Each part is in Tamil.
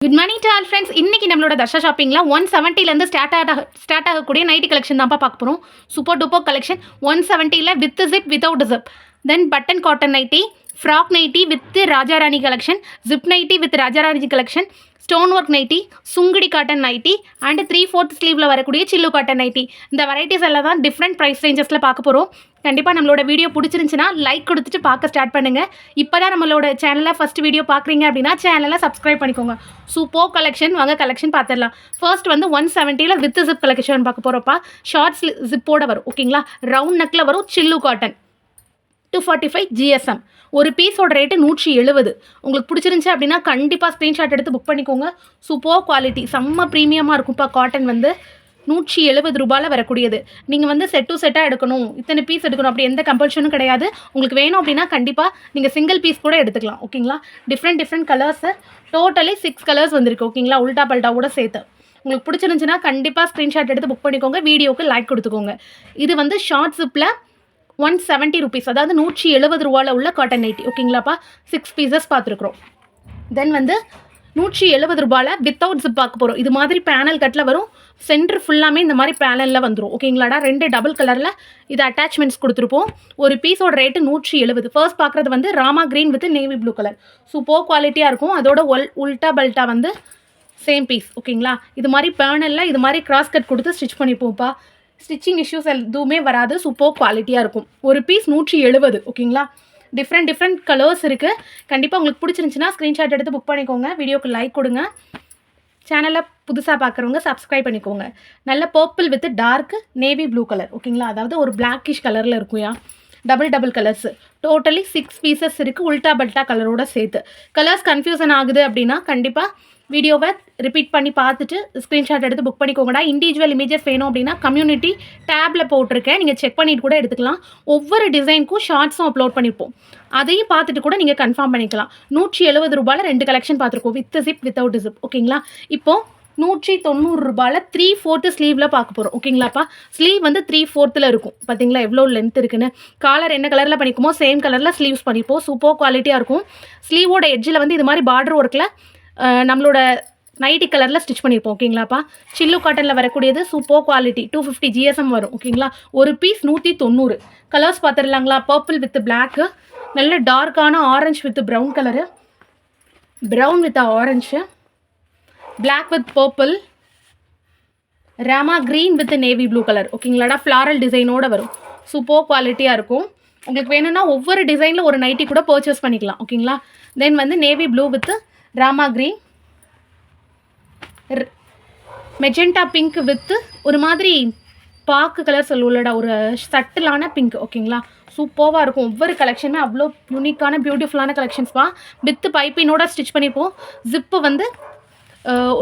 Good morning to all friends இன்றைக்கி நம்மளோட தர்ஷா ஷாப்பிங்கில் ஒன் செவன்ட்டிலேருந்து ஸ்டார்ட் ஆக ஸ்டார்ட் ஆகக்கூடிய நைட்டி கலெக்ஷன் தான்ப்பா பார்க்க போகிறோம் super duper collection one செவன்ட்டியில் with zip without zip then button cotton nighty frock nighty with Rajarani collection zip nighty with Rajarani collection stone work nighty Sungudi cotton nighty and three fourth ஸ்லீவில் வரக்கூடிய சில்லு காட்டன் நைட்டி இந்த வெரைட்டிஸ் எல்லாம் தான் டிஃப்ரெண்ட் ப்ரைஸ் ரேஞ்சஸில் பார்க்க போகிறோம் கண்டிப்பாக நம்மளோட வீடியோ பிடிச்சிருந்துச்சின்னா லைக் கொடுத்துட்டு பார்க்க ஸ்டார்ட் பண்ணுங்கள் இப்போ தான் நம்மளோட சேனலில் ஃபஸ்ட் வீடியோ பார்க்குறீங்க அப்படின்னா சேனலை சப்ஸ்கிரைப் பண்ணிக்கோங்க. சூப்போ கலெக்ஷன் வாங்க கலெக்ஷன் பார்த்துடலாம். ஃபர்ஸ்ட் வந்து ஒன் செவன்ட்டியில் வித் ஜிப் கலெக்ஷன் பார்க்க போகிறப்பா ஷார்ட்ஸ் ஜிப்போட வரும் ஓகேங்களா ரவுண்ட் நெக்கில் வரும் சில்லு cotton two forty five GSM ஒரு பீஸோட ரேட்டு நூற்றி எழுபது உங்களுக்கு பிடிச்சிருந்துச்சி அப்படின்னா கண்டிப்பாக ஸ்க்ரீன்ஷாட் எடுத்து புக் பண்ணிக்கோங்க. சூப்பர் குவாலிட்டி செம்ம ப்ரீமியமாக இருக்கும்ப்பா காட்டன் வந்து. நூற்றி எழுபது ரூபாயில் வரக்கூடியது. நீங்கள் வந்து செட் டு செட்டாக எடுக்கணும். இத்தனை பீஸ் எடுக்கணும். அப்படி எந்த கம்பல்ஷனும் கிடையாது. உங்களுக்கு வேணும் அப்படின்னா கண்டிப்பாக நீங்கள் சிங்கிள் பீஸ் கூட எடுத்துக்கலாம். ஓகேங்களா different different colours totally six colours வந்திருக்கு. ஓகேங்களா உல்டா பல்டா கூட சேர்த்து. உங்களுக்கு பிடிச்சிருந்துச்சுன்னா கண்டிப்பாக ஸ்க்ரீன்ஷாட் எடுத்து புக் பண்ணிக்கோங்க. வீடியோக்கு லைக் கொடுத்துக்கோங்க. இது வந்து ஷார்ட் ஜிப்பில் ஒன் செவன்ட்டி ருபீஸ் அதாவது நூற்றி எழுபது ரூபாவில் உள்ள காட்டன் நைட்டி ஓகேங்களாப்பா சிக்ஸ் பீசஸ் பார்த்துருக்குறோம். தென் வந்து நூற்றி எழுபது ரூபாயில் வித்தவுட் ஜிப் பார்க்க போகிறோம் இது மாதிரி பேனல் கட்டில் வரும். சென்டர் ஃபுல்லாமே இந்த மாதிரி பேனலில் வந்துடும் ஓகேங்களாடா ரெண்டு டபுள் கலரில் இது அட்டாச்மெண்ட்ஸ் கொடுத்துருப்போம். ஒரு பீஸோட ரேட்டு நூற்றி எழுபது. ஃபர்ஸ்ட் பார்க்குறது வந்து Rama green with navy blue colour super குவாலிட்டியாக இருக்கும். அதோட ஒல் உல்டா பல்ட்டா வந்து சேம் பீஸ் ஓகேங்களா இது மாதிரி பேனலில் இது மாதிரி கிராஸ் கட் கொடுத்து ஸ்டிச் பண்ணிப்போம்ப்பா. ஸ்டிச்சிங் இஷ்யூஸ் எதுவுமே வராது சூப்பர் குவாலிட்டியாக இருக்கும். ஒரு பீஸ் நூற்றி எழுபது ஓகேங்களா? டிஃப்ரெண்ட் டிஃப்ரெண்ட் கலர்ஸ் இருக்குது கண்டிப்பாக உங்களுக்கு பிடிச்சிருந்துச்சின்னா ஸ்க்ரீன்ஷாட் எடுத்து புக் பண்ணிக்கோங்க. வீடியோக்கு லைக் கொடுங்க. சேனலை புதுசாக பார்க்குறவங்க சப்ஸ்கிரைப் பண்ணிக்கோங்க. நல்ல purple with dark navy blue colour ஓகேங்களா? அதாவது ஒரு பிளாக்கிஷ் கலரில் இருக்கும்யா double double colours totally six pieces இருக்குது உல்டா பல்ட்டா கலரோட சேர்த்து. கலர்ஸ் கன்ஃபியூசன் ஆகுது அப்படின்னா கண்டிப்பாக வீடியோவை ரிப்பீட் பண்ணி பார்த்துட்டு ஸ்க்ரீன்ஷாட் எடுத்து புக் பண்ணிக்கோங்கடா. இண்டிவிஜுவல் இமேஜஸ் வேணும் அப்படின்னா கம்யூனிட்டி டேப்பில் போட்டிருக்கேன். நீங்கள் செக் பண்ணிட்டு கூட எடுத்துக்கலாம். ஒவ்வொரு டிசைனுக்கும் ஷார்ட்ஸும் அப்லோட் பண்ணியிருப்போம் அதையும் பார்த்துட்டு கூட நீங்கள் கன்ஃபார்ம் பண்ணிக்கலாம். நூற்றி எழுபது ரூபாயில் ரெண்டு கலெக்ஷன் பார்த்துருக்கோம். வித் ஜிப் வித்தவுட் ஜிப் ஓகேங்களா இப்போது நூற்றி தொண்ணூறு ரூபாயில் த்ரீ ஃபோர்த்து ஸ்லீவில் பார்க்க போகிறோம் ஓகேங்களாப்பா ஸ்லீவ் வந்து த்ரீ ஃபோர்த்தில் இருக்கும். பார்த்தீங்களா எவ்வளோ லென்த் இருக்குன்னு. காலர் என்ன கலரில் பண்ணிக்குமோ சேம் கலரில் ஸ்லீவ்ஸ் பண்ணிப்போம். சூப்பர் குவாலிட்டியாக இருக்கும். ஸ்லீவோட எட்ஜில் வந்து இது மாதிரி பார்டர் ஒர்க்கில் நம்மளோட நைட்டி கலரில் ஸ்டிச் பண்ணியிருப்போம் ஓகேங்களாப்பா? சில்லு காட்டனில் வரக்கூடியது super quality two fifty GSM வரும் ஓகேங்களா? ஒரு பீஸ் நூற்றி தொண்ணூறு. கலர்ஸ் பார்த்துடலாங்களா? பர்பிள் வித் பிளாக்கு நல்ல டார்க்கான orange with brown colour brown with orange black with purple Rama green with navy blue colour ஓகேங்களாடா? Floral டிசைனோடு வரும். சூப்பர் குவாலிட்டியாக இருக்கும். உங்களுக்கு வேணும்னா ஒவ்வொரு டிசைனில் ஒரு நைட்டி கூட பர்ச்சேஸ் பண்ணிக்கலாம் ஓகேங்களா? தென் வந்து navy blue with Rama green. Magenta pink with ஒரு மாதிரி பாக்கு கலர் சொல்லுவோம்லடா ஒரு சட்டிலான பிங்க் ஓகேங்களா சூப்பராக இருக்கும். ஒவ்வொரு கலெக்ஷனுமே அவ்வளோ யூனிக்கான பியூட்டிஃபுல்லான கலெக்ஷன்ஸ்ப்பா வித்து பைப்பினோட ஸ்டிச் பண்ணிப்போம் ஜிப்பு வந்து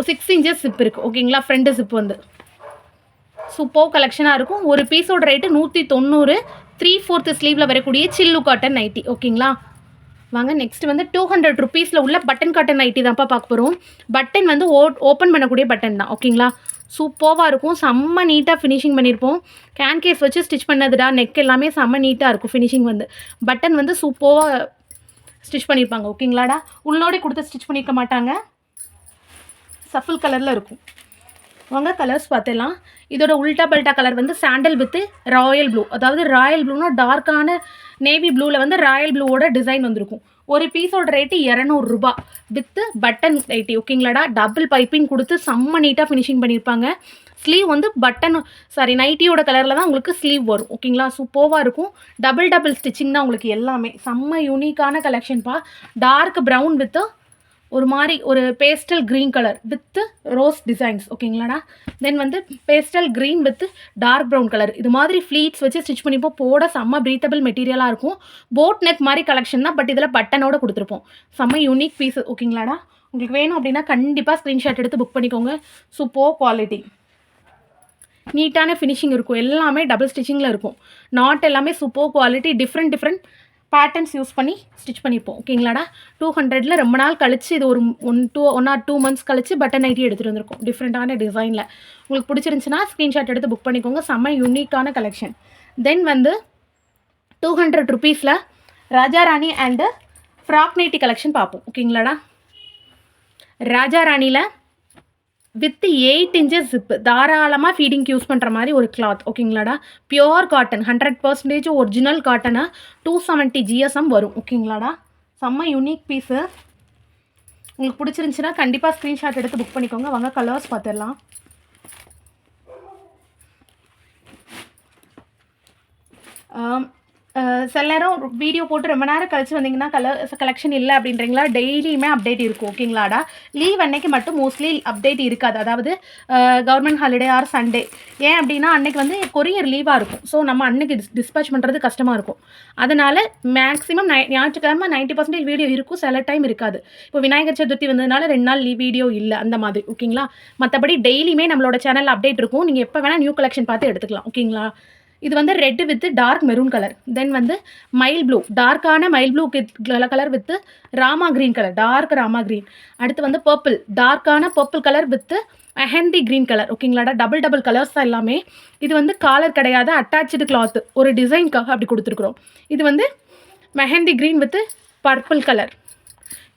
சிக்ஸ் இன்ச்சஸ் ஜிப் இருக்குது ஓகேங்களா ஃப்ரெண்டு ஜிப் வந்து. சூப்பர் கலெக்ஷனாக இருக்கும். ஒரு பீஸோட ரேட்டு நூற்றி தொண்ணூறு த்ரீ ஃபோர்த்து ஸ்லீவில் வரக்கூடிய சில்லு காட்டன் நைட்டி ஓகேங்களா வாங்க நெக்ஸ்ட் வந்து டூ ஹண்ட்ரட் ருபீஸில் உள்ள பட்டன் காட்டன் நைட்டி தான்ப்பா பார்க்க போகிறோம் பட்டன் வந்து ஓ ஓப்பன் பண்ணக்கூடிய பட்டன் தான் ஓகேங்களா சூப்பராக இருக்கும் செம்ம நீட்டாக ஃபினிஷிங் பண்ணியிருப்போம் கேன் கேஸ் வச்சு ஸ்டிச் பண்ணதுடா நெக் எல்லாமே செம்ம நீட்டாக இருக்கும் ஃபினிஷிங் வந்து. பட்டன் வந்து சூப்பராக ஸ்டிச் பண்ணியிருப்பாங்க ஓகேங்களாடா உள்ளோடே கொடுத்து ஸ்டிச் பண்ணியிருக்க மாட்டாங்க. சஃபில் கலரில் இருக்கும். வாங்க கலர்ஸ் பார்த்துடலாம். இதோட உல்டா பல்டா கலர் வந்து சாண்டல் வித்து ராயல் ப்ளூ அதாவது ராயல் ப்ளூனா டார்க்கான நேவி ப்ளூவில் வந்து ராயல் ப்ளூவோட டிசைன் வந்திருக்கும். ஒரு பீஸோட ரேட்டு இரநூறுபா வித்து பட்டன் நைட்டி ஓகேங்களாடா? டபுள் பைப்பிங் கொடுத்து செம்ம நீட்டாக ஃபினிஷிங் பண்ணியிருப்பாங்க. ஸ்லீவ் வந்து பட்டன் சாரி நைட்டியோட கலரில் தான் உங்களுக்கு ஸ்லீவ் வரும். ஓகேங்களா? சூப்பராக இருக்கும். டபுள் டபுள் ஸ்டிச்சிங் தான் உங்களுக்கு எல்லாமே. செம்ம யூனிக்கான கலெக்ஷன்ப்பா டார்க் ப்ரௌன் வித்து ஒரு மாதிரி ஒரு pastel green colour with rose designs ஓகேங்களாடா then வந்து pastel green with dark brown colour இது மாதிரி ஃப்ளீட்ஸ் வச்சு ஸ்டிச் பண்ணிப்போம் போட செம்ம ப்ரீத்தபிள் மெட்டீரியலாக இருக்கும். போட் நெக் மாதிரி கலெக்ஷன் தான் பட் இதில் பட்டனோட கொடுத்துருப்போம். செம்ம யூனிக் பீஸ் ஓகேங்களாடா உங்களுக்கு வேணும் அப்படின்னா கண்டிப்பாக ஸ்க்ரீன்ஷாட் எடுத்து புக் பண்ணிக்கோங்க. சூப்பர் குவாலிட்டி நீட்டான ஃபினிஷிங் இருக்கும். எல்லாமே டபுள் ஸ்டிச்சிங்கில் இருக்கும். நாட் எல்லாமே super quality different different patterns use பண்ணி ஸ்டிச் பண்ணியிருப்போம் ஓகேங்களாடா? டூ ஹண்ட்ரடில் ரொம்ப நாள் கழிச்சு இது ஒரு one two one or two months கழிச்சு பட்டன் நைட்டி எடுத்துகிட்டு வந்திருக்கோம். டிஃப்ரெண்ட்டான டிசைனில் உங்களுக்கு பிடிச்சிருந்துச்சுன்னா ஸ்க்ரீன்ஷாட் எடுத்து புக் பண்ணிக்கோங்க. செம்ம யூனிக்கான கலெக்ஷன் தென் வந்து டூ ஹண்ட்ரட் ருபீஸில் Raja Rani and frock nighty collection பார்ப்போம். ஓகேங்களாடா? ராஜா ராணியில் வித் எயிட் இன்ச்சஸ் ஜிப்பு தாராளமாக ஃபீடிங்க்கு யூஸ் பண்ணுற மாதிரி ஒரு cloth ஓகேங்களாடா? Pure cotton hundred percentage original காட்டனாக two seventy GSM வரும் ஓகேங்களாடா? செம்ம யூனிக் பீஸு உங்களுக்கு பிடிச்சிருந்துச்சுன்னா கண்டிப்பாக ஸ்க்ரீன்ஷாட் எடுத்து புக் பண்ணிக்கோங்க. வாங்க கலர்ஸ் பார்த்துடலாம். um, சில நேரம் வீடியோ போட்டு ரொம்ப நேரம் கழிச்சு வந்தீங்கன்னா கலர் கலெக்ஷன் இல்லை அப்படின்றீங்களா? டெய்லியுமே அப்டேட் இருக்கும் ஓகேங்களாடா? லீவ் அன்னைக்கு மட்டும் மோஸ்ட்லி அப்டேட் இருக்காது. அதாவது கவர்மெண்ட் ஹாலிடே ஆர் சண்டே ஏன் அப்படின்னா அன்னைக்கு வந்து கொரியர் லீவாக இருக்கும். ஸோ நம்ம அன்னைக்கு டிஸ்பேச் பண்ணுறது கஷ்டமாக இருக்கும். அதனால் மேக்ஸிமம் நை ஞாயிற்றுக்கிழமை நைன்ட்டி பர்சன்டேஜ் வீடியோ இருக்கும். சில டைம் இருக்காது. இப்போ விநாயகர் சதுர்த்தி வந்ததுனால ரெண்டு நாள் லீவ் வீடியோ இல்லை அந்த மாதிரி ஓகேங்களா? மற்றபடி டெய்லியுமே நம்மளோட சேனல் அப்டேட் இருக்கும். நீங்கள் எப்போ வேணால் நியூ கலெக்ஷன் பார்த்து எடுத்துக்கலாம் ஓகேங்களா? இது வந்து red with dark maroon colour then வந்து mild blue டார்க்கான mild blue colour with Rama green colour dark Rama green அடுத்து வந்து purple டார்க்கான purple colour with mehndi green colour ஓகேங்களாடா double double colours தான் எல்லாமே. இது வந்து காலர் கிடையாது. அட்டாச்சு கிளாத்து ஒரு டிசைன்காக அப்படி கொடுத்துருக்குறோம். இது வந்து mehndi green with purple colour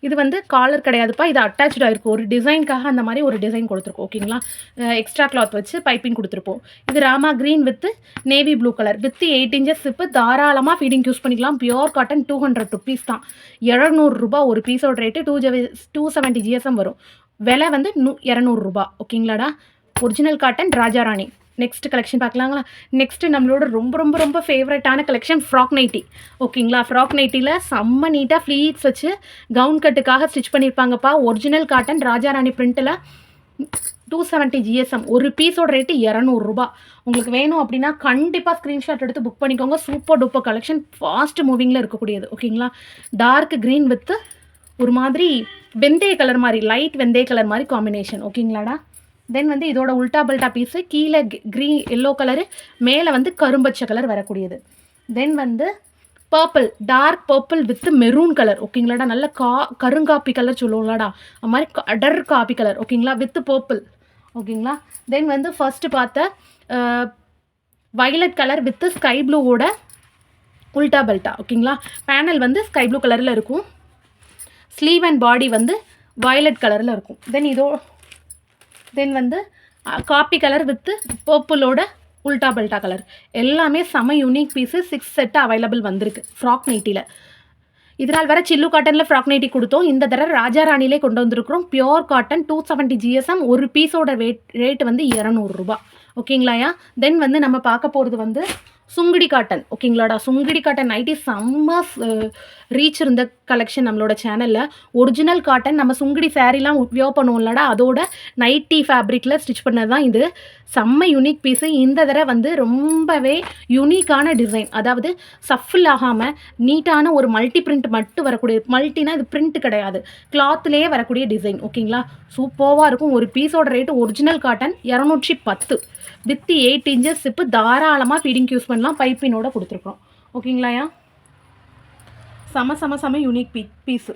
இது வந்து காலர் கிடையாதுப்பா இது அட்டாச்சாக இருக்கும் ஒரு டிசைனுக்காக அந்த மாதிரி ஒரு டிசைன் கொடுத்துருக்கோம் ஓகேங்களா எக்ஸ்ட்ரா கிளாத் வச்சு பைப்பிங் கொடுத்துருப்போம். இது Rama green with navy blue colour with eight inches zip தாராளமாக ஃபீடிங் யூஸ் பண்ணிக்கலாம். Pure cotton two hundred rupees தான். இரநூறுபா ஒரு பீஸோட ரேட்டு டூ ஜெ டூ செவன்ட்டி ஜிஎஸ்எம் வரும். விலை வந்து நூ இரநூறுபா ஓகேங்களாடா original cotton Raja Rani next collection பார்க்கலாங்களா? Next நம்மளோட ரொம்ப ரொம்ப ரொம்ப ஃபேவரட்டான கலெக்ஷன் ஃப்ராக் நைட்டி ஓகேங்களா ஃப்ராக் நைட்டியில் செம்ம நீட்டாக ஃப்ளீட்ஸ் வச்சு கவுன் கட்டுக்காக ஸ்டிச் பண்ணியிருப்பாங்கப்பா ஒரிஜினல் காட்டன் ராஜாராணி பிரிண்ட்டில் டூ செவன்ட்டி ஜிஎஸ்எம் ஒரு பீஸோட ரேட்டு இரநூறுபா உங்களுக்கு வேணும் அப்படின்னா கண்டிப்பாக ஸ்க்ரீன்ஷாட் எடுத்து புக் பண்ணிக்கோங்க. சூப்பர் டூப்பர் கலெக்ஷன் ஃபாஸ்ட் மூவிங்கில் இருக்கக்கூடியது. ஓகேங்களா டார்க் க்ரீன் வித்து ஒரு மாதிரி வெந்தய கலர் மாதிரி லைட் வெந்தய கலர் மாதிரி காம்பினேஷன் ஓகேங்களாடா தென் வந்து இதோட உல்டா பல்டா பீஸு கீழே க்ரீன் எல்லோ கலரு மேலே வந்து கரும்பச்சை கலர் வரக்கூடியது. தென் வந்து purple dark purple with maroon colour ஓகேங்களாடா நல்ல கா கருங்காப்பி கலர் சொல்லுவோங்களாடா அது மாதிரி அடர் காப்பி கலர் ஓகேங்களா வித் பர்பிள் ஓகேங்களா தென் வந்து ஃபர்ஸ்ட் பார்த்த வயலட் கலர் வித் ஸ்கை ப்ளூவோட உல்டா பெல்ட்டா ஓகேங்களா பேனல் வந்து ஸ்கை ப்ளூ கலரில் இருக்கும். ஸ்லீவ் அண்ட் பாடி வந்து வயலட் கலரில் இருக்கும். தென் இதோ தென் வந்து காப்பி கலர் வித்து பர்பிளோட உல்டா பெல்டா கலர் எல்லாமே செம unique piece six set available வந்திருக்கு ஃப்ராக் நைட்டியில் இதனால் வர சில்லு காட்டனில் ஃப்ராக் நைட்டி கொடுத்தோம். இந்த தடவை ராஜா ராணிலே கொண்டு வந்திருக்கிறோம். Pure cotton two seventy GSM ஒரு பீஸோட ரேட் ரேட் வந்து இரநூறுபா ஓகேங்களாயா தென் வந்து நம்ம பார்க்க போகிறது வந்து சுங்குடி காட்டன் ஓகேங்களாடா? சுங்குடி காட்டன் நைட்டி செம்ம ரீச் இருந்த கலெக்ஷன் நம்மளோட சேனலில் ஒரிஜினல் காட்டன் நம்ம சுங்குடி சேரீலாம் வியோ பண்ணுவோம்லடா அதோட நைட்டி ஃபேப்ரிக்கில் ஸ்டிச் பண்ணது தான் இது. செம்ம யூனிக் பீஸு இந்த தடவை வந்து ரொம்பவே யூனிக்கான டிசைன் அதாவது சஃபில் ஆகாமல் நீட்டான ஒரு மல்டி பிரிண்ட் மட்டும் வரக்கூடிய மல்டினா இது பிரிண்ட் கிடையாது. கிளாத்லேயே வரக்கூடிய டிசைன் ஓகேங்களா? சூப்பராக இருக்கும். ஒரு பீஸோட ரேட்டு ஒரிஜினல் காட்டன் இரநூற்றி பத்து. வித் எயிட் இன்ச்சஸ் சிப்பு தாராளமாக ஃபீடிங் யூஸ் பண்ணலாம். பைப்பினோட கொடுத்துருக்கோம் ஓகேங்களாயா செம செம செம யூனிக் பீ பீஸு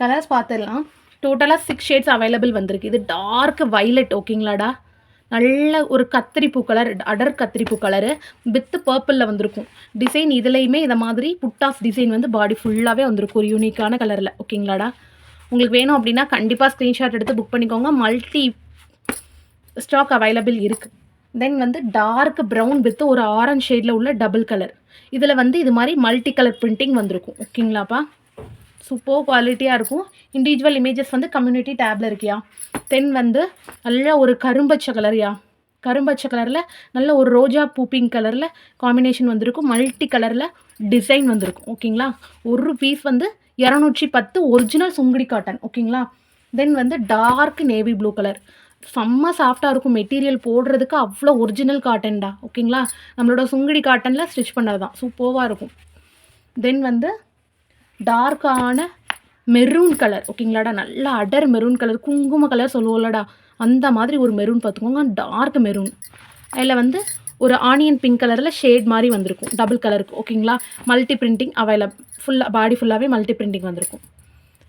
கலர்ஸ் பார்த்துடலாம். டோட்டலாக சிக்ஸ் ஷேட்ஸ் அவைலபிள் வந்திருக்கு. இது டார்க் வைலட் ஓகேங்களாடா? நல்ல ஒரு கத்திரிப்பூ கலர் அடர் கத்திரிப்பூ கலரு வித்து பர்பிளில் வந்திருக்கும். டிசைன் இதுலேயுமே இதை மாதிரி புட்டாஸ் டிசைன் வந்து பாடி ஃபுல்லாகவே வந்திருக்கும். ஒரு யூனிக்கான கலரில் ஓகேங்களாடா? உங்களுக்கு வேணும் அப்படின்னா கண்டிப்பாக ஸ்க்ரீன்ஷாட் எடுத்து புக் பண்ணிக்கோங்க. மல்டி ஸ்டாக் அவைலபிள் இருக்குது தென் வந்து டார்க் ப்ரௌன் வித் ஒரு ஆரஞ்ச் ஷேடில் உள்ள டபுள் கலர் இதில் வந்து இது மாதிரி மல்டி கலர் பிரிண்டிங் வந்திருக்கும். ஓகேங்களாப்பா? சூப்பர் குவாலிட்டியாக இருக்கும். இண்டிவிஜுவல் இமேஜஸ் வந்து கம்யூனிட்டி டேப்பில் இருக்கியா? தென் வந்து நல்ல ஒரு கரும்பச்சை கலர்யா கரும்பச்சை கலரில் நல்ல ஒரு ரோஜா பூ பிங்க் கலரில் காம்பினேஷன் வந்திருக்கும். மல்டி கலரில் டிசைன் வந்திருக்கும். ஓகேங்களா? ஒரு பீஸ் வந்து இரநூற்றி பத்து ஒரிஜினல் சுங்குடி காட்டன் ஓகேங்களா தென் வந்து டார்க் நேவி ப்ளூ கலர் செம்ம சாஃப்டாக இருக்கும் மெட்டீரியல் போடுறதுக்கு அவ்வளோ ஒரிஜினல் காட்டன்டா ஓகேங்களா நம்மளோட சுங்குடி காட்டனில் ஸ்டிச் பண்ணது தான் சூப்பராக இருக்கும். தென் வந்து டார்க்கான மெரூன் கலர் ஓகேங்களாடா நல்லா அடர் மெரூன் கலர் குங்கும கலர் சொல்லுவோம்லடா. அந்த மாதிரி ஒரு மெரூன் பார்த்துக்கோங்க டார்க் மெரூன் அதில் வந்து ஒரு ஆனியன் பிங்க் கலரில் ஷேட் மாதிரி வந்திருக்கும். டபுள் கலருக்கு ஓகேங்களா மல்டி பிரிண்டிங் அவைலபிள் ஃபுல்லாக பாடி ஃபுல்லாகவே மல்டி பிரிண்டிங் வந்திருக்கும்.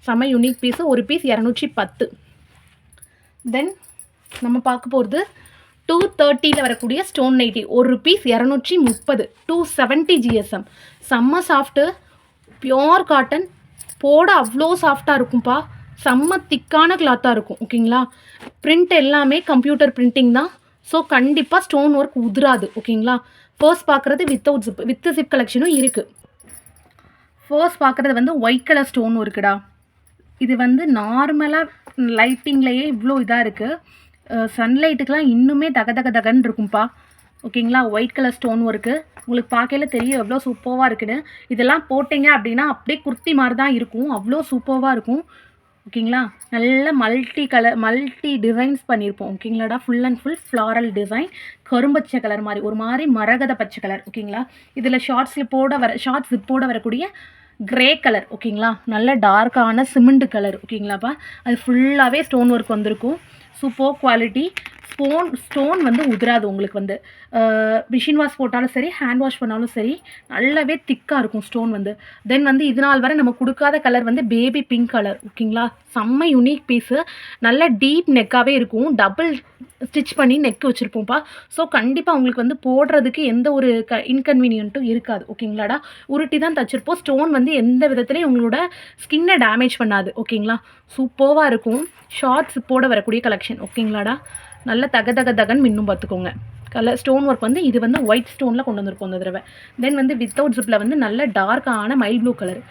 செம யூனிக் பீஸு ஒரு பீஸ் இரநூற்றி பத்து தென் நம்ம பார்க்க போகிறது டூ தேர்ட்டியில் வரக்கூடிய ஸ்டோன் நைட்டி ஒரு பீஸ் இரநூற்றி முப்பது டூ செவன்ட்டி ஜிஎஸ்எம் செம்ம சாஃப்ட்டு பியோர் காட்டன் போட அவ்வளோ சாஃப்டாக இருக்கும்ப்பா செம்ம திக்கான கிளாத்தாக இருக்கும். ஓகேங்களா பிரிண்ட் எல்லாமே கம்ப்யூட்டர் பிரிண்டிங் தான். ஸோ கண்டிப்பாக ஸ்டோன் ஒர்க் உதிராது ஓகேங்களா ஃபர்ஸ்ட் பார்க்குறது வித்தவுட் ஜிப் வித் ஜிப் கலெக்ஷனும் இருக்குது ஃபர்ஸ்ட் பார்க்குறது வந்து ஒயிட் கலர் ஸ்டோன் இருக்குடா. இது வந்து நார்மலாக லைட்டிங்லேயே இவ்வளோ இதாக இருக்குது சன்லைட்டுக்கெலாம் இன்னுமே தக தக தகன்னு இருக்கும்ப்பா ஓகேங்களா ஒயிட் கலர் ஸ்டோன் ஒர்க்கு உங்களுக்கு பார்க்கையில தெரியும் எவ்வளோ சூப்பராக இருக்குன்னு. இதெல்லாம் போட்டிங்க அப்படின்னா அப்படியே குர்த்தி மாதிரி தான் இருக்கும். அவ்வளோ சூப்பராக இருக்கும். ஓகேங்களா? நல்ல மல்டி கலர் மல்டி டிசைன்ஸ் பண்ணியிருப்போம் ஓகேங்களாடா? Full and full floral design கரும்பச்சை colour மாதிரி. ஒரு மாதிரி மரகத பச்சை கலர் ஓகேங்களா? இதில் ஷார்ட் ஸ்லிப்போட வர ஷார்ட் ஜிப்போட வரக்கூடிய கிரே கலர் ஓகேங்களா? நல்ல டார்க்கான சிமெண்ட் கலர் ஓகேங்களாப்பா? அது ஃபுல்லாகவே ஸ்டோன் ஒர்க் வந்திருக்கும். சூப்பர் குவாலிட்டி ஸ்டோன் ஸ்டோன் வந்து உதிராது உங்களுக்கு வந்து. மிஷின் வாஷ் போட்டாலும் சரி ஹேண்ட் வாஷ் பண்ணாலும் சரி நல்லாவே திக்காக இருக்கும் ஸ்டோன் வந்து. தென் வந்து இது நாள் வரை நம்ம கொடுக்காத கலர் வந்து பேபி பிங்க் கலர் ஓகேங்களா? செம்ம யூனிக் பீஸு நல்ல டீப் நெக்காகவே இருக்கும். டபுள் ஸ்டிச் பண்ணி நெக் வச்சுருப்போம்ப்பா. ஸோ கண்டிப்பாக உங்களுக்கு வந்து போடுறதுக்கு எந்த ஒரு க இன்கன்வீனியன்ட்டும் இருக்காது ஓகேங்களாடா? உருட்டி தான் தச்சிருப்போம். ஸ்டோன் வந்து எந்த விதத்துலையும் உங்களோட ஸ்கின்னை டேமேஜ் பண்ணாது ஓகேங்களா? சூப்பர்வாக இருக்கும். ஷார்ட்ஸ் போட வரக்கூடிய கலெக்ஷன் ஓகேங்களாடா? நல்ல தக தக தகன்னு மின்னும் பார்த்துக்கோங்க. கலர் ஸ்டோன் ஒர்க் வந்து இது வந்து ஒயிட் ஸ்டோனில் கொண்டு வந்திருப்போம் இந்த தடவை. தென் வந்து வித்தவுட் ஜிப்பில் வந்து நல்ல டார்க்கான மைல் ப்ளூ கலர்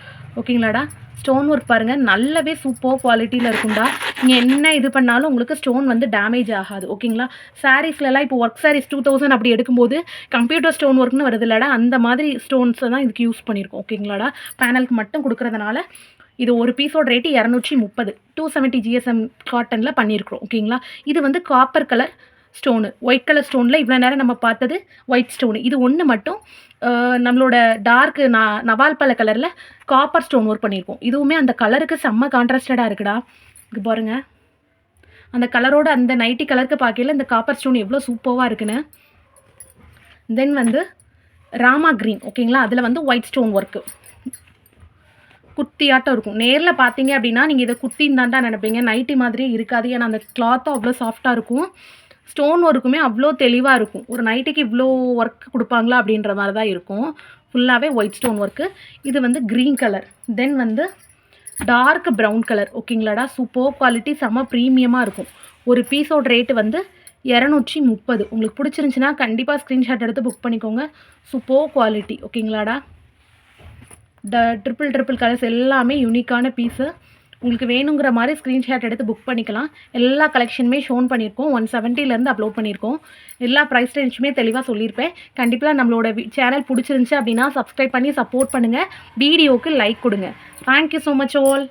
ஓகேங்களாடா? ஸ்டோன் ஒர்க் பாருங்கள் நல்லாவே சூப்பர் குவாலிட்டியில் இருக்கும்டா. நீங்கள் என்ன இது பண்ணாலும் உங்களுக்கு ஸ்டோன் வந்து டேமேஜ் ஆகாது. ஓகேங்களா? சாரீஸ்லலாம் இப்போ ஒர்க் சாரீஸ் டூ தௌசண்ட் அப்படி எடுக்கும்போது கம்ப்யூட்டர் ஸ்டோன் ஒர்க்னு வருது இல்லடா. அந்த மாதிரி ஸ்டோன்ஸை தான் இதுக்கு யூஸ் பண்ணியிருக்கோம். ஓகேங்களாடா? பேனலுக்கு மட்டும் கொடுக்குறதுனால இது ஒரு பீஸோட ரேட்டு இரநூற்றி முப்பது டூ செவன்ட்டி ஜிஎஸ்எம் காட்டனில் பண்ணியிருக்கிறோம் ஓகேங்களா? இது வந்து copper colour stone white colour ஸ்டோனில் இவ்வளோ நேரம் நம்ம பார்த்தது ஒயிட் ஸ்டோனு இது ஒன்று மட்டும் நம்மளோட டார்க்கு ந நவால் பழ கலரில் காப்பர் ஸ்டோன் ஒர்க் பண்ணியிருக்கோம் இதுவுமே அந்த கலருக்கு செம்ம கான்ட்ராஸ்டடாக இருக்குடா. இது பாருங்க. அந்த கலரோட அந்த நைட்டி கலருக்கு பார்க்கல இந்த காப்பர் ஸ்டோன் எவ்வளோ சூப்பராக இருக்குன்னு. தென் வந்து ராமா க்ரீன் ஓகேங்களா? அதில் வந்து ஒயிட் ஸ்டோன் ஒர்க்கு குத்தியாட்டம் இருக்கும். நேரில் பார்த்தீங்க அப்படின்னா நீங்கள் இதை குத்தின்னு தான்டா நினைப்பீங்க. நைட்டி மாதிரியே இருக்காது. ஏன்னா அந்த கிளாத்தும் அவ்வளோ சாஃப்டாக இருக்கும். ஸ்டோன் ஒர்க்குமே அவ்வளோ தெளிவாக இருக்கும். ஒரு நைட்டுக்கு இவ்வளோ ஒர்க் கொடுப்பாங்களா அப்படின்ற மாதிரி தான் இருக்கும். ஃபுல்லாகவே ஒயிட் ஸ்டோன் ஒர்க்கு இது வந்து க்ரீன் கலர் தென் வந்து டார்க் ப்ரௌன் கலர் ஓகேங்களாடா? சூப்பர் குவாலிட்டி செம்ம ப்ரீமியமாக இருக்கும். ஒரு பீஸோட ரேட்டு வந்து இரநூற்றி முப்பது. உங்களுக்கு பிடிச்சிருந்துச்சின்னா கண்டிப்பாக ஸ்க்ரீன்ஷாட் எடுத்து புக் பண்ணிக்கோங்க. சூப்பர் குவாலிட்டி ஓகேங்களாடா? த ட்ரிப்பிள் ட்ரிப்பிள் கலர்ஸ் எல்லாமே யூனிக்கான பீஸு உங்களுக்கு வேணுங்கிற மாதிரி ஸ்க்ரீன்ஷாட் எடுத்து புக் பண்ணிக்கலாம். எல்லா கலெக்ஷனுமே ஷோன் பண்ணியிருக்கோம். ஒன் செவன்ட்டிலேருந்து அப்லோட் பண்ணியிருக்கோம். எல்லா ப்ரைஸ் ரேஞ்சுமே தெளிவாக சொல்லியிருப்பேன். கண்டிப்பாக நம்மளோட சேனல் பிடிச்சிருந்துச்சி அப்படின்னா சப்ஸ்கிரைப் பண்ணி சப்போர்ட் பண்ணுங்கள் வீடியோவுக்கு லைக் கொடுங்க. Thank you so much all